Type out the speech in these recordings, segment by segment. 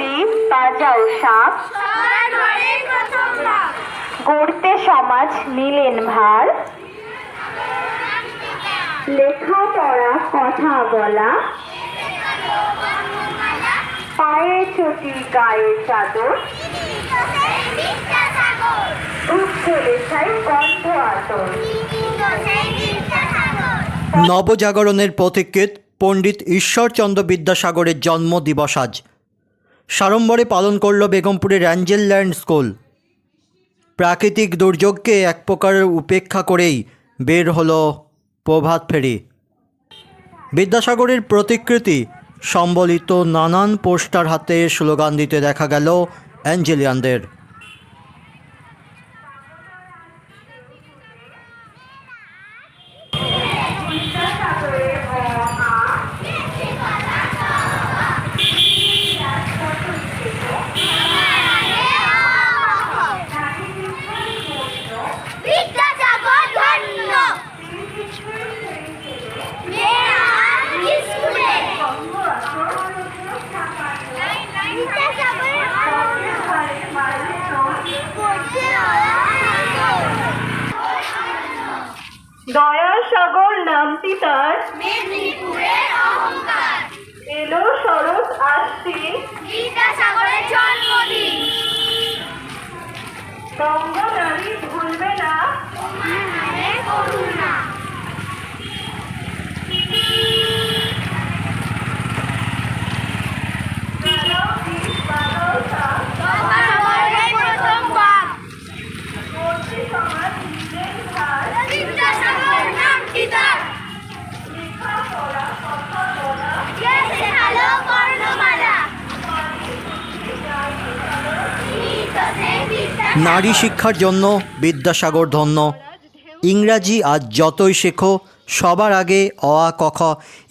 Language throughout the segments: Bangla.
হাতি বাজাও সাপ। গড়তে সমাজ নিলেন ভার। লেখাপড়া, কথা বলা। পায়ে চটি, গায়ে চাদর। নবজাগরণের পথিকৃৎ পণ্ডিত ঈশ্বরচন্দ্র বিদ্যাসাগরের জন্ম দিবস আজ। সাড়ম্বরে পালন করল বেগমপুরের অ্যাঞ্জেল ল্যান্ড স্কুল। প্রাকৃতিক দুর্যোগকে এক প্রকার উপেক্ষা করেই বের হলো প্রভাত ফেরি। বিদ্যাসাগরের প্রতিকৃতি সম্বলিত নানান পোস্টার হাতে স্লোগান দিতে দেখা গেল অ্যাঞ্জেলিয়ানদের। দয়াসাগর নামটি তার। মেদিনীপুরের অহংকার। এলো শরৎ আসছে বিদ্যাসাগরের জন্মদিন বঙ্গ নারী ভুলবে না তোমার নামে করুণা বারো বীর বারো সাপ সবার ঘরে প্রথম ভাগ গড়তে সমাজ নিলেন ভার বিদ্যাসাগর নামটি তার লেখাপড়া কথা বলা কে শেখালো কর্ণমালা তিনি তো সেই বিদ্যাসাগর নারী শিক্ষার জন্য বিদ্যাসাগর ধন্য। ইংরাজি আজ যতই শেখো, সবার আগে অ আ ক, খ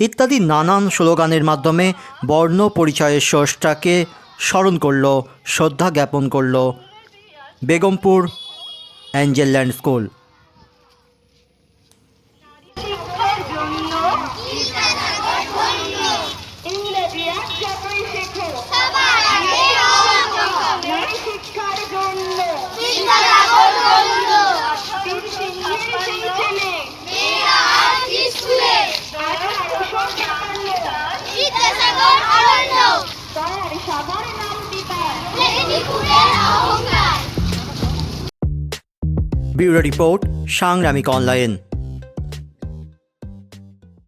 ইত্যাদি নানান স্লোগানের মাধ্যমে বর্ণ পরিচয়ের স্রষ্টাকে স্মরণ করল, শ্রদ্ধা জ্ঞাপন করল। বেগমপুর অ্যাঞ্জেলল্যান্ড স্কুল শিক্ষার জন্য ইংরেজি এক যতই শেখো সবার আগে অহংকার নারী শিক্ষার জন্য বিদ্যাসাগর ধন্য তিন সিংহের সেই ছেলে মেয়েরা আজ স্কুলে আঠারোশো ছাপান্ন বিদ্যাসাগর অরণ্য তার সবার নামটি তার মেদিনীপুরের অহংকার ব্যুরো রিপোর্ট সাংগ্রামিক অনলাইন